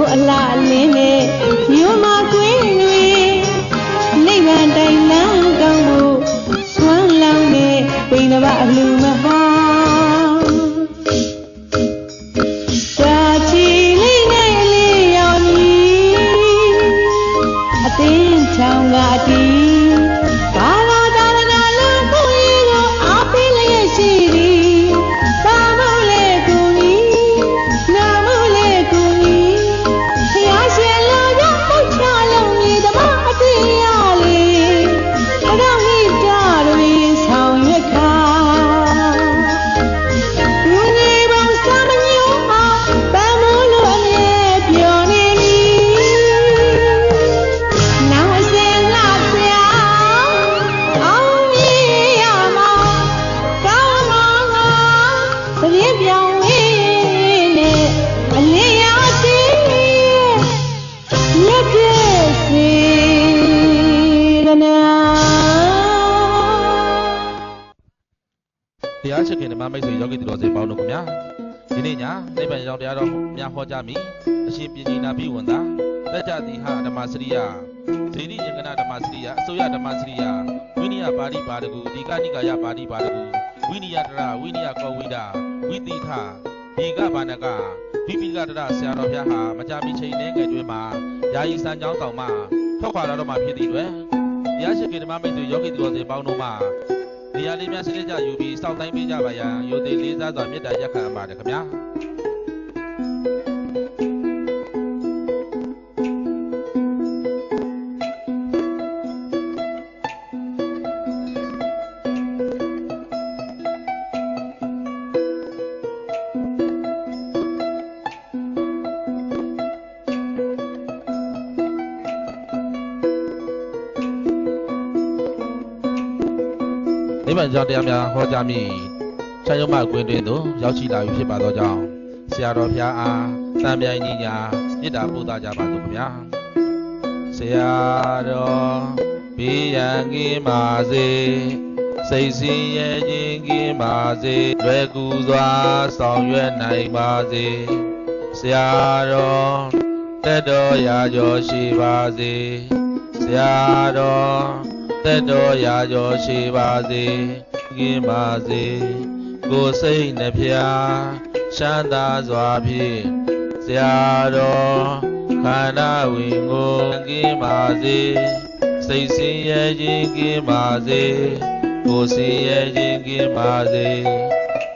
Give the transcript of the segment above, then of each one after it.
ရိုးအလားအလင်းနဲ့ရိုးမကွင်းတွေနိဗ္ဗာန်တိုင်လန်းကောင်းဖို့ဆွမ်းလောင်းတဲ့ဝိနဘအလှူမ မိတ်ဆွေယောဂီသူတော်စင်ပေါင်းတို့ခင်ဗျာဒီနေ့ညနိဗ္ဗာန်ရောက်တရားတော်များဟောကြားမိအရှင်ပြည်ကြီးနာဘိဝန္တာတက်ကြသည်ဟာဓမ္မစရိယဒိဋ္ဌိယကနာဓမ္မစရိယအစိုးရဓမ္မစရိယဝိနည်းပါဠိပါဒကုဒီကနိကာယပါဠိပါဒကုဝိနည်းတရဝိနည်းကောဝိဒဝိတိခဒီကဘာနကဝိပိကတရဆရာတော်ဘုရားဟာမကြမီချိန်နဲ့ငယ်တွင်မှာယာယီစံကြောင်းတောင်မှထွက်ခွာလာတော့မှဖြစ်သည့်အတွက်တရားရှိခိုးဓမ္မမိတ်ဆွေယောဂီသူတော်စင်ပေါင်းတို့မှာ နေရာလေးများစနစ်ကြယူပြီးစောင့်တိုင်းပေးကြပါရန်ယိုသေးလေးစားစွာမေတ္တာရက်ခံအပ်ပါတယ်ခင်ဗျာ နိဗ္ဗာန်ကြောင့်တရားများဟောကြားမိဆံယုံမကွင်းတွင်သို့ရောက်ရှိလာပြီဖြစ်ပါသောကြောင့်ဆရာတော်ဘုရားအားတန်မြိုင်ကြီးညာမေတ္တာပို့သကြပါစို့ခင်ဗျာဆရာတော်ဘေးရန်ကင်းပါစေစိတ်ဆင်းရဲခြင်းကင်းပါစေလွယ်ကူစွာဆောင်ရွက်နိုင်ပါစေဆရာတော်တက်တော်ရာကျော်ရှိပါစေဆရာတော် တက်တော်ရာကျော်ရှိပါစေကင်းပါစေကိုယ်စိတ်နှဖျားချမ်းသာစွာဖြင့်ဆရာတော်ခန္ဓာဝင်ကိုကင်းပါစေစိတ်ဆင်းရဲခြင်းကင်းပါစေကိုယ်ဆင်းရဲခြင်းကင်းပါစေ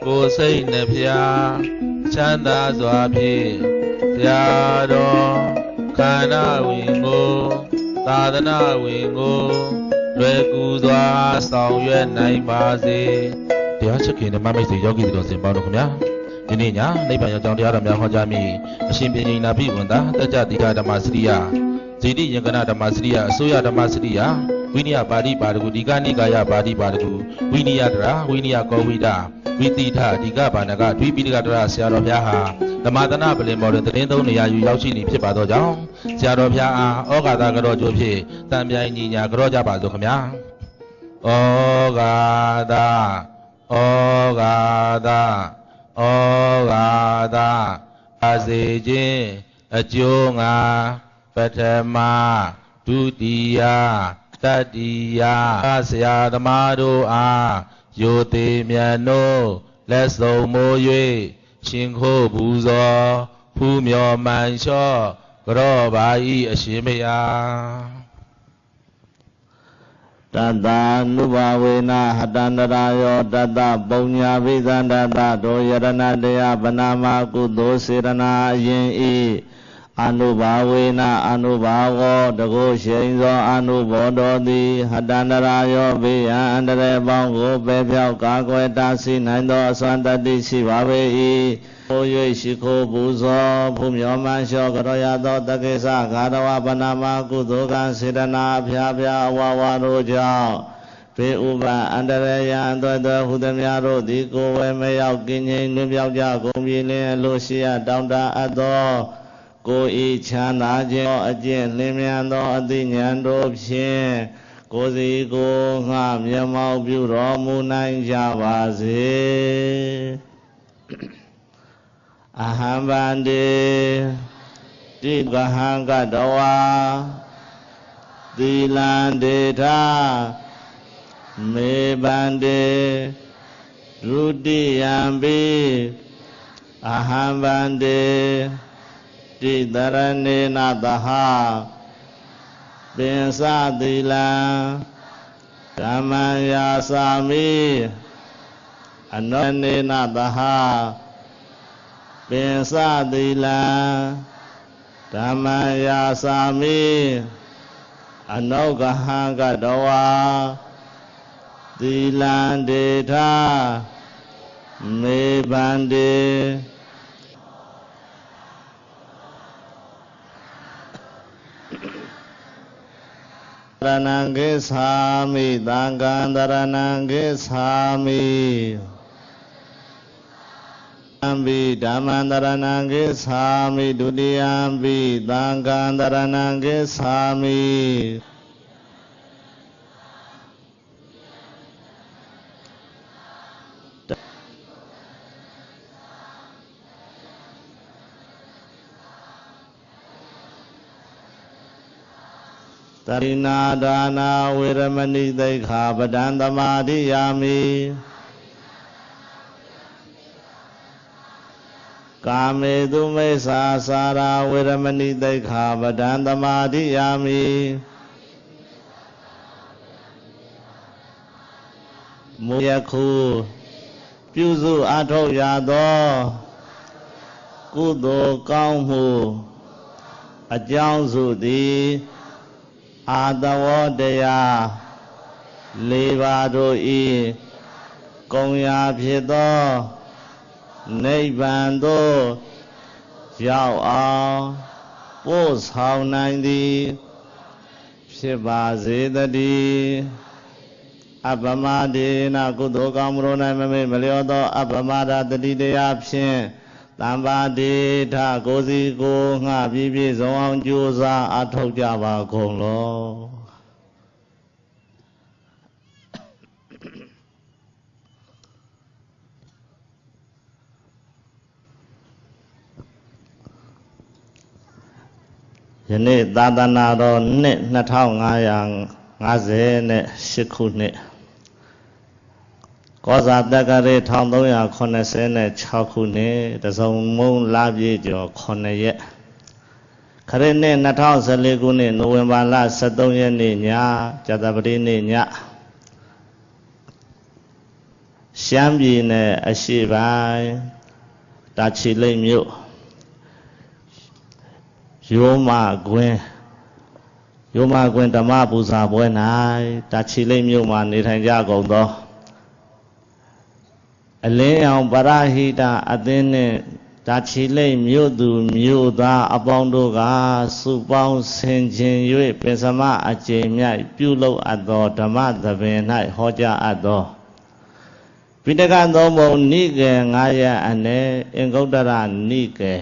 ကိုယ်စိတ်နှဖျားချမ်းသာစွာဖြင့်ဆရာတော်ခန္ဓာဝင်ကိုသာသနာဝင်ကို လွယ်ကူစွာဆောင်ရွက်နိုင်ပါစေတရားချစ်ခင်ဓမ္မမိတ်ဆွေယောဂီတို့စင်ပေါင်းတို့ခင်ဗျာဒီနေ့ညနိဗ္ဗာန်ရောက်ကြောင်းတရားတော်များဟောကြားမိအရှင်ပြင်းနာပိဝန်တာတကြတိကဓမ္မစရိယဇေတိယင်္ဂနာဓမ္မစရိယအစိုးရဓမ္မစရိယ ဝိနည်းပါဠိပါရဂုဒီကနိကာယပါဠိပါရဂုဝိနည်းတရာဝိနည်းကောဝိဒဝိတိထဒီကဘာနကဒွိပိဒကတရဆရာတော်ဘုရားဟာဓမ္မသနာပလင်မော်တွင်သတင်းသုံးနေရာယူရောက်ရှိနေဖြစ်ပါသောကြောင့်ဆရာတော်ဘုရားအားဩဃာတကြောကျိုးဖြင့်တံပြိုင်ညီညာကြောကြပါစို့ခင်ဗျာဩဃာတဩဃာတဩဃာတအစေခြင်းအကျိုးငါပထမဒုတိယ တတိယဆရာသမားတို့အားယိုသေးမြတ်တို့လက်စုံမိုး၍ရှင်ခိုးပူဇော်ဖူးမြော်မှန်လျှော့ကြောပါဤအရှင်မယားတတ္တ ानु ဘာဝေနဟတန္တရာယောတတ္တပုံညာဝိသန္တတတောယရဏတရားဗနာမကုသိုလ်စေရနာအရင်ဤ အနုဘာဝေနအနုဘာဝောတကုရှိန်သောအနုဘောတော်သည်ဟတန္တရာယောဘေးရန်အန္တရာယ်ပေါင်းကိုပယ်ဖြောက်ကာကွယ်တားဆီးနိုင်သောအစွမ်းတတ္တိရှိပါပေ၏ဘိုး၍ရှိခိုးပူဇော်ဘုမြောမန်လျှောကရောရသောတက္ကိစ္စဂါရဝဗနာမကုသိုလ်ကံစေတနာအဖျားဖျားအဝဝတို့ကြောင့်ပေဥပအန္တရယံသွဲ့သွဲ့ဟုသည်များတို့သည်ကိုယ်ဝဲမရောက်ကင်းငိမ့်လွပြောက်ကြကုန်ပြီလင်းလို့ရှိရတောင်းတအပ်သော ကိုယ်ဤချမ်းသာခြင်းအကျင့်လင်းမြန်သောအသိဉာဏ်တို့ဖြင့်ကိုယ်စီကိုယ်ငှမျက်မှောက်ပြုတော်မူနိုင်ကြပါစေအဟံဗန္တိတိကဟံကတဝါသီလံဒေထာမေဘန္တေဒုတိယံပိအဟံဗန္တေ တိတရဏေနသဟပင်စသီလံဓမ္မံယာစာမိအနောနေနသဟပင်စသီလံဓမ္မံယာစာမိအနောကဟံကတဝါသီလံဒေထာမေဘန္တေ ရဏံကိသာမိသံဃံတရဏံကိသာမိအံဘိဓမ္မံတရဏံကိသာမိဒုတိယံဘိသံဃံတရဏံကိသာမိ တရိနာဒါနာဝေရမဏိသိက္ခာပဒံသမာဓိယာမိကာမေတုမိစ္ဆာစာရာဝေရမဏိသိက္ခာပဒံသမာဓိယာမိမူယခုပြုစုအထောက်ရသောကုသိုလ်ကောင်းမှုအကြောင်းစုသည် အာတဝတရားလေးပါးတို့ဤကုံရာဖြစ်သောနိဗ္ဗာန်သို့ရောက်အောင်ပို့ဆောင်နိုင်သည်ဖြစ်ပါစေတည်းအပ္ပမဒေနကုသိုလ်ကောင်းမှုတို့၌မမေ့မလျော့သောအပ္ပမဒတတိတရားဖြင့် တမ္ပါဒေထကိုယ်စီကိုယ်ငှပြည့်ပြည့်စုံအောင်ကြိုးစားအထောက်ကြပါကုန်လောယနေ့သာသနာတော်နှစ်2558ခုနှစ် ကောဇာတက္ကရေ1386ခုနှစ်တစုံမုံလပြည့်ကျော်9ရက်ခရစ်နှစ်2014ခုနှစ်နိုဝင်ဘာလ23ရက်နေ့ညဇာတပတိနေ့ညရှမ်းပြည်နယ်အရှိပိုင်းတာချီလိတ်မြို့ရိုးမကွင်းရိုးမကွင်းဓမ္မပူဇာပွဲ၌တာချီလိတ်မြို့မှာနေထိုင်ကြကုန်သော အလင်းအောင်ပရဟိတအသင်းနှင့်တာချီလိတ်မြို့သူမြို့သားအပေါင်းတို့ကစုပေါင်းဆင်ခြင်၍ပင်စမအကျိန်မြတ်ပြုလုပ်အပ်သောဓမ္မသဘင်၌ဟောကြားအပ်သောပိဋကသုံးပုံနိကေ9ရက်အနည်းအင်္ဂုတ္တရနိကေ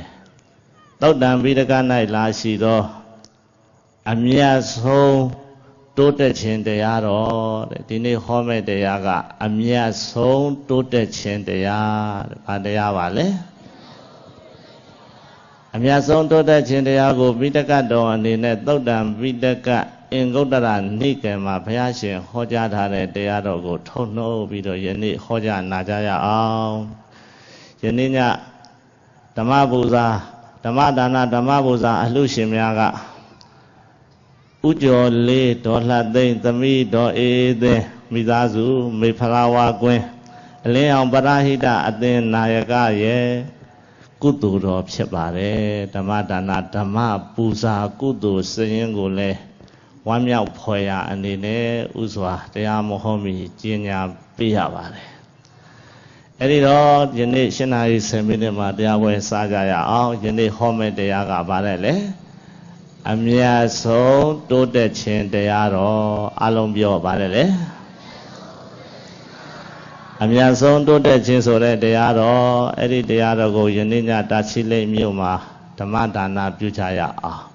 တောက်တံပိဋက၌လာရှိသော အမြတ်ဆုံး တိုးတက်ခြင်းတရားတော်တဲ့ဒီနေ့ဟောမဲ့တရားကအမြတ်ဆုံးတိုးတက်ခြင်းတရားတဲ့ဘာတရားပါလဲအမြတ်ဆုံးတိုးတက်ခြင်းတရားကိုပိဋကတော်အနေနဲ့သုတ်တံပိဋကအင်္ဂုတ္တရနိကေမှာဘုရားရှင်ဟောကြားထားတဲ့တရားတော်ကို ထုံနှုတ်ပြီးတော့ယနေ့ဟောကြားနာကြရအောင်ယနေ့ညဓမ္မပူဇာဓမ္မဒါနဓမ္မပူဇာအလှရှင်များက ဥကျော်လေးဒေါ်လှသိမ့်သမီးဒေါ်အေးသိန်းမိသားစုမေဖလာဝါကွင်းအလင်းအောင်ပရဟိတအသင်းနာယကရဲ့ကုသိုလ်တော်ဖြစ်ပါတယ်ဓမ္မဒါနဓမ္မပူဇာကုသိုလ်စရင်ကိုလည်းဝမ်းမြောက်ဖွယ်ရာအနေနဲ့ဥစွာတရားမဟောမီကျင့်ညာပေးရပါတယ်အဲ့ဒီတော့ယနေ့၈နာရီ10မိနစ်မှာတရားပွဲစကြရအောင်ယနေ့ဟောမယ့်တရားကဘာလဲလဲ အမြတ်ဆုံးတိုးတက်ခြင်းတရားတော်အလုံးပြောပါလေလေအမြတ်ဆုံးတိုးတက်ခြင်းဆိုတဲ့တရားတော်အဲ့ဒီတရားတော်ကိုယနေ့ညတာချီလိတ်မြို့မှာဓမ္မဒါနပြုကြရအောင်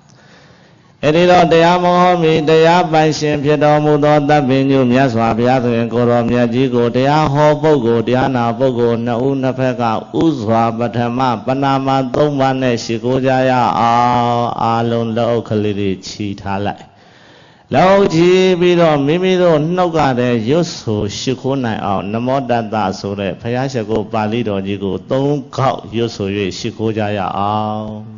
အဲ့ဒီတော့တရားမဟောမီတရားပိုင်ရှင်ဖြစ်တော်မူသောတပ်ပင်ညုမြတ်စွာဘုရားသခင်ကိုတော်မြတ်ကြီးကိုတရားဟောပုဂ္ဂိုလ်တရားနာပုဂ္ဂိုလ်နှစ်ဦးနှစ်ဖက်ကဥစွာပထမပဏာမသုံးပါးနဲ့ရှိခိုးကြရအောင်အာလုံးလက်အုပ်ကလေးတွေခြီထားလိုက်လက်အုပ်ခြီပြီးတော့မိမိတို့နှုတ်ကတဲ့ရွတ်ဆိုရှိခိုးနိုင်အောင်နမောတတ္တဆိုတဲ့ဘုရားရှိခိုးပါဠိတော်ကြီးကိုသုံးခေါက်ရွတ်ဆို၍ရှိခိုးကြရအောင်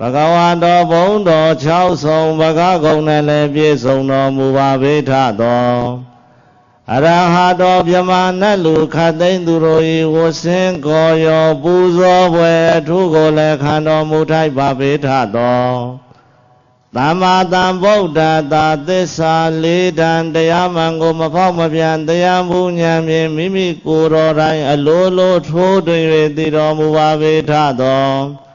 ဘဂဝါတော်ဘုံတော်6ဆုံးဘဂကုံနဲ့လည်းပြည့်စုံတော်မူပါဗေထသောအရဟတော်မြမနတ်လူခတ်သိမ့်သူတို့၏ဝဆင်းကောရောပူဇော်ပွဲအထုကိုလည်းခံတော်မူထိုက်ပါဗေထသောသမ္မာသမ္ဗုဒ္ဓတာသစ္စာလေးတန်တရားမှန်ကိုမဖောက်မပြန်တရားမှုဉာဏ်ဖြင့်မိမိကိုယ်တော်တိုင်းအလိုလိုထိုးတွင်၍တည်တော်မူပါဗေထသော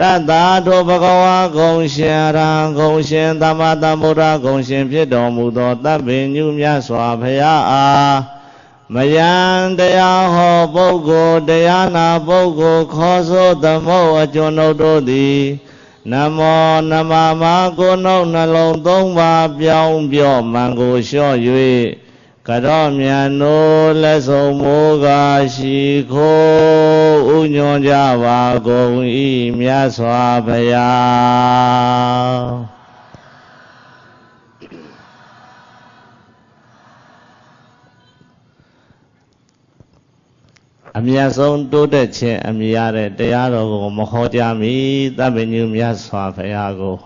တတ္တာထိုဘဂဝါဂုံရှင်ရံဂုံရှင်သမ္မာသမ္ဗုဒ္ဓဂုံရှင်ဖြစ်တော်မူသောတပ်ပင်ညုမြတ်စွာဘုရားအားမယံတရားဟောပုဂ္ဂိုလ်တရားနာပုဂ္ဂိုလ်ခေါ်ဆိုသမုတ်အကျွန်ုပ်တို့သည်နမောနမမကိုနှုတ်နှလုံးသုံးပါပြောင်းပြော့မှန်ကိုလျှော့၍ကရော့မြန်နိုးလက်ဆုံးမိုးကရှိခိုး ဥညွန်ကြပါကုန်ဤမြတ်စွာဘုရားအမြတ်ဆုံးတိုးတက်ခြင်းအမြင်ရတဲ့တရားတော်ကိုမဟောကြားမီသဗ္ဗညုမြတ်စွာဘုရားကို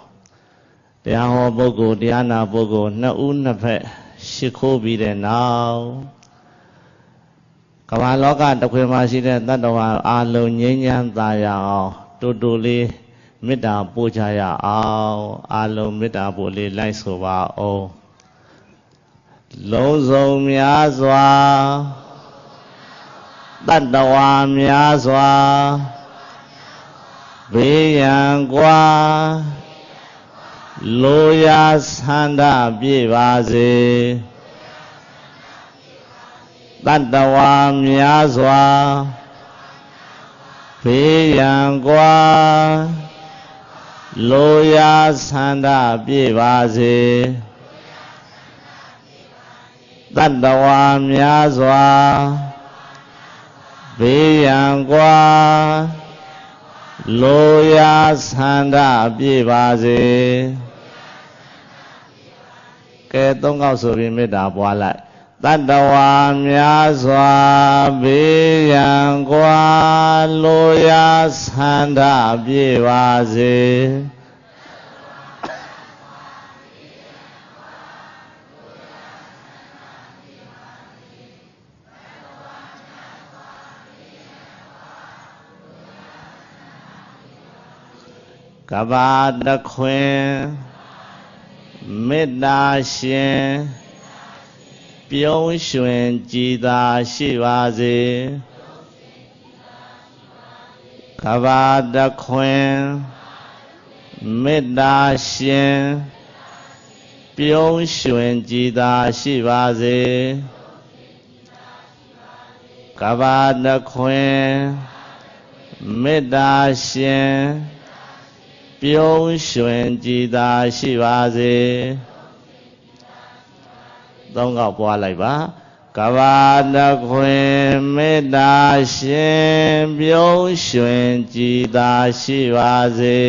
တရားဟောပုဂ္ဂိုလ်တရားနာပုဂ္ဂိုလ်နှစ်ဦးနှစ်ဖက်ရှိခိုးပြီးတဲ့နောက် ကမ္ဘာလောကတစ်ခွင်မှာရှိတဲ့တတ္တဝါအာလုံးငြိမ်းချမ်းသာရအောင်တူတူလေးမေတ္တာပို့ကြရအောင်အာလုံးမေတ္တာပို့လေးလိုက်ဆိုပါအောင်လုံးစုံများစွာတတ္တဝါများစွာဘေးရန်ကွာလိုရာဆန္ဒပြည့်ပါစေ တတ္တဝါများစွာဘေးရန်ကွာလိုရာဆန္ဒပြည့်ပါစေတတ္တဝါများစွာဘေးရန်ကွာလိုရာဆန္ဒပြည့်ပါစေကဲသုံးခေါက်ဆိုပြီးမေတ္တာပွားလိုက် တတ္တဝါများစွာဘေးရန်ကွာလိုရာဆန္ဒပြည့်ပါစေကဘာတခွင်မေတ္တာရှင် ပြုံးရွှင်ကြည်သာရှိပါစေကဘာတခွင်မေတ္တာရှင်ပြုံးရွှင်ကြည်သာရှိပါစေကဘာတခွင်မေတ္တာရှင်ပြုံးရွှင်ကြည်သာရှိပါစေ သုံးခေါက်ပွားလိုက်ပါကဘာတခွင်မေတ္တာရှင်ပြုံးရွှင်ကြည်သာရှိပါစေ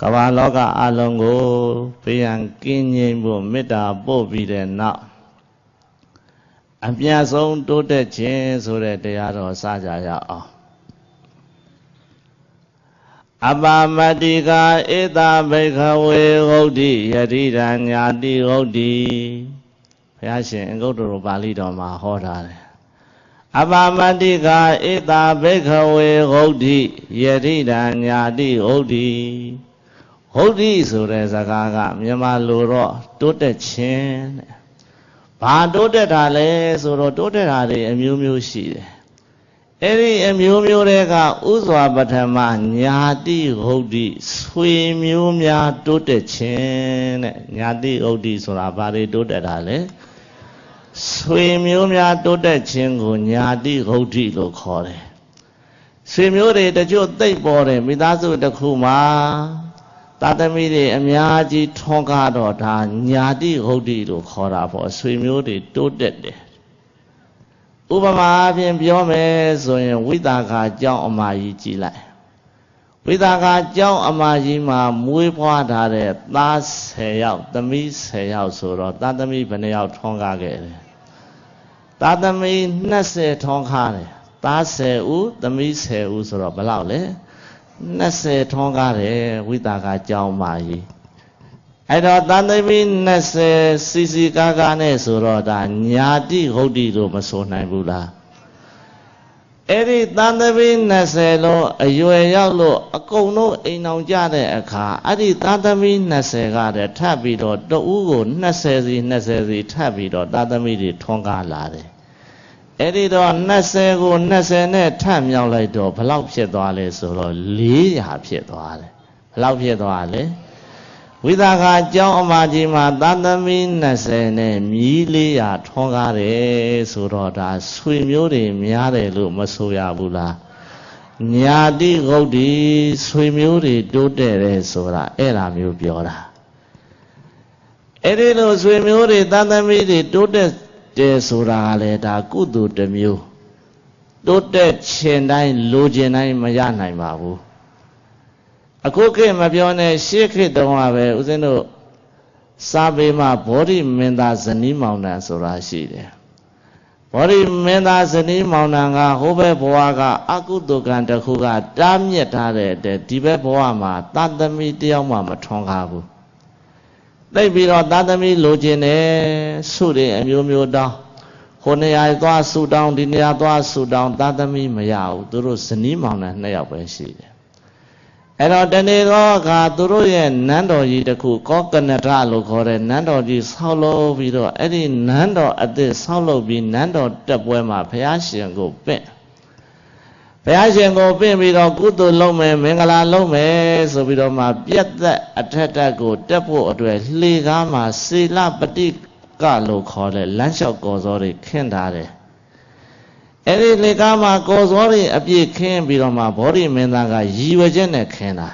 ကမ္ဘာလောကအလုံးကိုဘေးရန်ကင်းငြိမ်းဖို့မေတ္တာပို့ပြီးတဲ့နောက် အမြတ်ဆုံးတိုးတက်ခြင်းဆိုတဲ့တရားတော်စကြရအောင်အပါမတ္တိကာဧတာဘိခဝေဟုတ်တိယတိရညာတိဟုတ်တိဘုရားရှင်အင်္ဂုတ္တရပါဠိတော်မှာဟောထားတယ်အပါမတ္တိကာဧတာဘိခဝေဟုတ်တိယတိရညာတိဟုတ်တိဟုတ်တိဆိုတဲ့စကားကမြန်မာလိုတော့တိုးတက်ခြင်းတဲ့ ဘာတိုးတက်တာလဲဆိုတော့တိုးတက်တာတွေအမျိုးမျိုးရှိတယ်အဲ့ဒီအမျိုးမျိုးတွေကဥစွာပထမညာတိဟုတ်တိဆွေမျိုးများတိုးတက်ခြင်းတဲ့ညာတိဟုတ်တိဆိုတာဘာတွေတိုးတက်တာလဲဆွေမျိုးများတိုးတက်ခြင်းကိုညာတိဟုတ်တိလို့ခေါ်တယ်ဆွေမျိုးတွေတချို့သိပ်ပေါ်တယ်မိသားစုတစ်ခုမှာ သာသမီတွေအများကြီးထွန်းကားတော့ဒါညာတိဟုတ်တိလို့ခေါ်တာပေါ့ဆွေမျိုးတွေတိုးတက်တယ်ဥပမာအပြင်ပြောမယ်ဆိုရင်ဝိသကာကျောင်းအမကြီးကြည်လိုက်ဝိသကာကျောင်းအမကြီးမှာမွေးဖွားထားတဲ့သား10ယောက်သမီး10ယောက်ဆိုတော့သားသမီးဘယ်နှယောက်ထွန်းကားခဲ့တယ်သားသမီး20ထွန်းကားတယ်သား10ဦးသမီး10ဦးဆိုတော့ဘယ်လောက်လဲ 20ထွန်းကားတယ်ဝိတာကကြောင်းမာကြီးအဲ့တော့တန်သမီ20စီစီကားကားနဲ့ဆိုတော့ဒါညာတိဟုတ်တိလို့မဆိုနိုင်ဘူးလားအဲ့ဒီတန်သမီ20လို့အရွယ်ရောက်လို့အကုန်လုံးအိမ်အောင်ကြတဲ့အခါအဲ့ဒီတန်သမီ20ကတည်းထပ်ပြီးတော့တဦးကို20စီ20စီထပ်ပြီးတော့တန်သမီတွေထွန်းကားလာတယ် အဲ့ဒီတော့20ကို20နဲ့ထပ်မြောက်လိုက်တော့ဘလောက်ဖြစ်သွားလဲဆိုတော့400ဖြစ်သွားတယ်ဘလောက်ဖြစ်သွားလဲဝိသကာကျောင်းအမကြီးမှာသာသမီ20နဲ့မြီး400ထွန်းကားတယ်ဆိုတော့ဒါဆွေမျိုးတွေများတယ်လို့မဆိုရဘူးလားညာတိဂုတ်ဒီဆွေမျိုးတွေတိုးတက်တယ်ဆိုတာအဲ့ဒါမျိုးပြောတာအဲ့ဒီလိုဆွေမျိုးတွေသာသမီတွေတိုးတက် တယ်ဆိုတာကလည်းဒါကုသိုလ်တစ်မျိုးတိုးတက်ခြင်းတိုင်းလိုချင်တိုင်းမရနိုင်ပါဘူးအခုခေတ်မပြောနဲ့ရှေးခေတ်တုန်းကပဲဦးဇင်းတို့စာပေမှာဘောဓိမင်းသားဇနီးမောင်နှံဆိုတာရှိတယ်ဘောဓိမင်းသားဇနီးမောင်နှံကဟိုဘက်ဘဝကအကုသိုလ်ကံတစ်ခုကတားမြစ်ထားတဲ့တဲ့ဒီဘက်ဘဝမှာသတ္တမိတယောက်မှမထွန်းကားဘူး သိပ်ပြီးတော့သတ္တမိလိုချင်တယ်ဆုတွေအမျိုးမျိုးတောင်းဟိုနေရာသွားဆူတောင်းဒီနေရာသွားဆူတောင်းသတ္တမိမရဘူးသူတို့ဇနီးမောင်နှံနှစ်ယောက်ပဲရှိတယ်အဲ့တော့တနေ့တော့အခါသူတို့ရဲ့နန်းတော်ကြီးတစ်ခုကောကနထလို့ခေါ်တဲ့နန်းတော်ကြီးဆောက်လုပ်ပြီးတော့အဲ့ဒီနန်းတော်အသစ်ဆောက်လုပ်ပြီးနန်းတော်တက်ပွဲမှာဘုရားရှင်ကိုပင့် ဘုရားရှင်ကိုပင့်ပြီးတော့ကုသိုလ်လုပ်မယ်မင်္ဂလာလုပ်မယ်ဆိုပြီးတော့မှပြက်သက်အထက်တက်ကိုတက်ဖို့အတွက်လှေကားမှာစေလပတိကလို့ခေါ်တဲ့လမ်းလျှောက်ကော်စောတွေခင်းထားတယ်အဲ့ဒီလေကားမှာကော်စောတွေအပြည့်ခင်းပြီးတော့မှဘောဓိမင်းသားကရည်ရွယ်ချက်နဲ့ခင်းတာ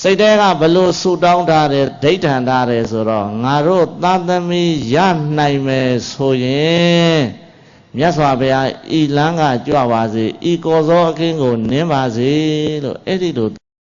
စိတ်ထဲကဘလို့ဆူတောင်းထားတယ်ဒိဋ္ဌံထားတယ်ဆိုတော့ငါတို့သာသမီရနိုင်မယ်ဆိုရင် မြတ်စွာဘုရားဤလန်းကကြွပါစေဤကော်စောအခင်းကိုနင်းပါစေလို့အဲ့ဒီလို